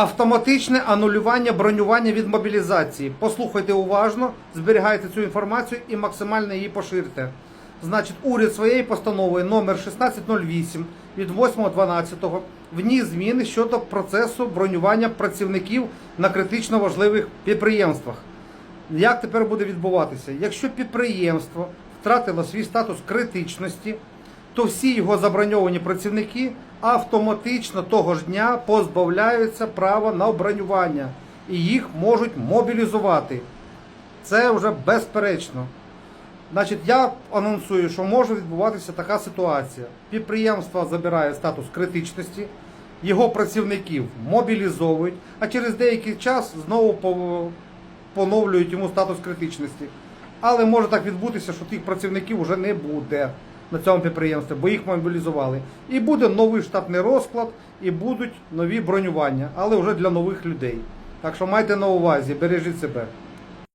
Автоматичне анулювання бронювання від мобілізації. Послухайте уважно, зберігайте цю інформацію і максимально її поширте. Значить, уряд своєю постановою номер 1608 від 8.12 вніс зміни щодо процесу бронювання працівників на критично важливих підприємствах. Як тепер буде відбуватися? Якщо підприємство втратило свій статус критичності, то всі його заброньовані працівники автоматично того ж дня позбавляються права на бронювання і їх можуть мобілізувати. Це вже безперечно. Значить, я анонсую, що може відбуватися така ситуація. Підприємство забирає статус критичності, його працівників мобілізовують, а через деякий час знову поновлюють йому статус критичності. Але може так відбутися, що тих працівників вже не буде на цьому підприємстві, бо їх мобілізували. І буде новий штатний розклад, і будуть нові бронювання, але вже для нових людей. Так що майте на увазі, бережіть себе.